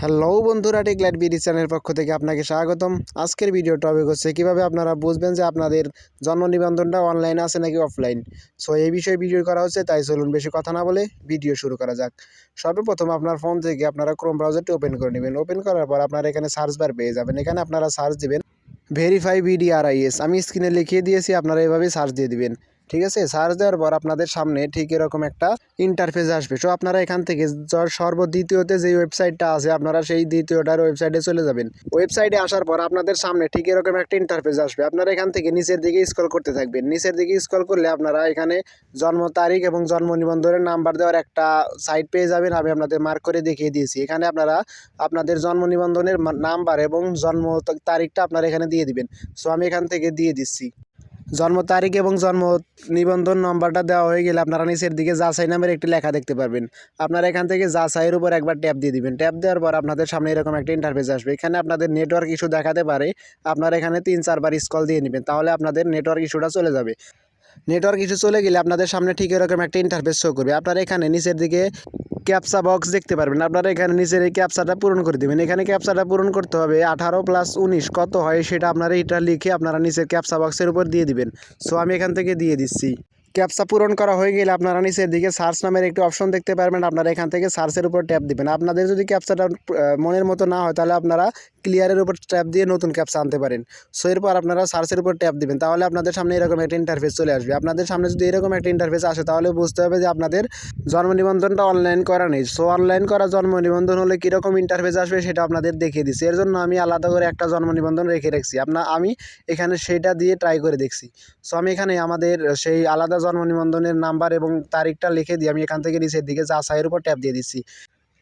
Hello বন্ধুরা টেকলাইট BD চ্যানেলের পক্ষ থেকে আপনাকে স্বাগতম। আজকের ভিডিও টপিক হচ্ছে কীভাবে আপনারা বুঝবেন যে আপনাদের জন্ম নিবন্ধনটা অনলাইন আছে নাকি অফলাইন সো এই বিষয়ে ভিডিও করা হচ্ছে, তাই চলুন বেশি কথা না বলে ভিডিও শুরু করা যাক। সর্বপ্রথম আপনার ফোন থেকে আপনারা ক্রোম ব্রাউজারটি ওপেন করে নেবেন। ওপেন করার পর আপনারা এখানে সার্চ বার পেয়ে যাবেন। এখানে আপনারা সার্চ দিবেন ভেরিফাই বিডিআরআইএস আমি স্ক্রিনে লিখিয়ে দিয়েছি, আপনারা এভাবে সার্চ দিয়ে দিবেন। ঠিক আছে? সার্চ দেওয়ার পর আপনাদের সামনে ঠিক এরকম একটা ইন্টারফেস আসবে। সো আপনারা এখান থেকে সর্বদ্বিতীয়তে যে ওয়েবসাইটটা আছে, আপনারা সেই দ্বিতীয়টার ওয়েবসাইটে চলে যাবেন। ওয়েবসাইটে আসার পর আপনাদের সামনে ঠিক এরকম একটা ইন্টারফেস আসবে। আপনারা এখান থেকে নিচের দিকে স্ক্রল করতে থাকবেন। নিচের দিকে স্ক্রল করলে আপনারা এখানে জন্ম তারিখ এবং জন্ম নিবন্ধনের নাম্বার দেওয়ার একটা সাইট পেয়ে যাবেন। আমি আপনাদের মার্ক করে দেখিয়ে দিয়েছি। এখানে আপনারা আপনাদের জন্ম নিবন্ধনের নাম্বার এবং জন্ম তারিখটা আপনারা এখানে দিয়ে দিবেন। সো আমি এখান থেকে দিয়ে দিচ্ছি। জন্ম তারিখ এবং জন্ম নিবন্ধন নম্বরটা দেওয়া হয়ে গেলে আপনারা নিচের দিকে যাচাই নামের একটি লেখা দেখতে পারবেন। আপনারা এখান থেকে যাচাইয়ের উপর একবার ট্যাপ দিয়ে দিবেন। ট্যাপ দেওয়ার পর আপনাদের সামনে এরকম একটা ইন্টারফেস আসবে। এখানে আপনাদের নেটওয়ার্ক ইস্যু দেখাতে পারে। আপনারা এখানে তিন, চারবার স্কল দিয়ে নেবেন, তাহলে আপনাদের নেটওয়ার্ক ইস্যুটা চলে যাবে। নেটওয়ার্ক ইস্যু চলে গেলে আপনাদের সামনে ঠিক এরকম একটা ইন্টারফেস শো করবে। আপনারা এখানে নিচের দিকে ক্যাপসা বক্স দেখতে পারবেন। আপনারা এখানে নিজের এই ক্যাপসাটা পূরণ করে দেবেন। এখানে ক্যাপসাটা পূরণ করতে হবে আঠারো প্লাস উনিশ। কত হয় সেটা আপনারা এটা লিখে আপনারা নিজের ক্যাপসা বক্সের উপর দিয়ে দিবেন। সো আমি এখান থেকে দিয়ে দিচ্ছি। ক্যাপসা পূরণ করা হয়ে গেলে আপনারা নিচের দিকে সার্চ নামের একটি অপশন দেখতে পারবেন। আপনারা এখান থেকে সার্চের উপর ট্যাপ দিবেন। আপনাদের যদি ক্যাপসাটা মনের মতো না হয়, তাহলে আপনারা ক্লিয়ারের উপর ট্যাপ দিয়ে নতুন ক্যাপসা আনতে পারেন। সো, এরপর আপনারা সার্চের উপর ট্যাপ দিবেন। তাহলে আপনাদের সামনে এরকম একটা ইন্টারফেস চলে আসবে। আপনাদের সামনে যদি এরকম একটা ইন্টারফেস আসে, তাহলে বুঝতে হবে যে আপনাদের জন্ম নিবন্ধনটা অনলাইন করা নেই। সো অনলাইন করা জন্ম নিবন্ধন হলে কীরকম ইন্টারফেস আসবে সেটা আপনাদের দেখিয়ে দিচ্ছি। এর জন্য আমি আলাদা করে একটা জন্ম নিবন্ধন রেখে রাখছি। আপনার আমি এখানে সেটা দিয়ে ট্রাই করে দেখছি। সো, আমি এখানে আমাদের সেই আলাদা জন্ম নিবন্ধনের নাম্বার এবং তারিখটা লিখে দিয়ে আমি এখান থেকে নিচের দিকে যাচাইয়ের উপর ট্যাপ দিয়ে দিচ্ছি।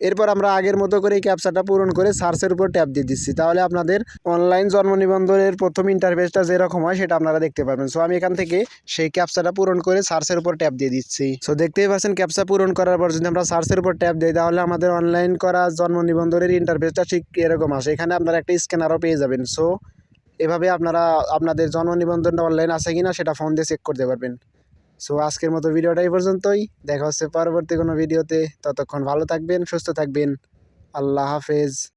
এরপর আমরা আগের মতো করে এই ক্যাপচাটা পূরণ করে সার্চের উপর ট্যাপ দিয়ে দিচ্ছি। তাহলে আপনাদের অনলাইন জন্ম নিবন্ধনের প্রথম ইন্টারফেসটা যেরকম হয় সেটা আপনারা দেখতে পারবেন। সো আমি এখান থেকে সেই ক্যাপচাটা পূরণ করে সার্চের উপর ট্যাপ দিয়ে দিচ্ছি। সো দেখতেই পাচ্ছেন ক্যাপচা পূরণ করার পর যদি আমরা সার্চের উপর ট্যাপ দিই, তাহলে আমাদের অনলাইন করা জন্ম নিবন্ধনের ইন্টারফেসটা ঠিক এরকম আসে। এখানে আপনারা একটা স্ক্যানারও পেয়ে যাবেন। সো এভাবে আপনারা, আপনাদের জন্ম নিবন্ধনটা অনলাইন আছে কিনা সেটা ফোন দিয়ে চেক করতে পারবেন। সো আজকের মতো ভিডিওটা এই পর্যন্তই। দেখা হচ্ছে পরবর্তী কোনো ভিডিওতে। ততক্ষণ ভালো থাকবেন, সুস্থ থাকবেন। আল্লাহ হাফেজ।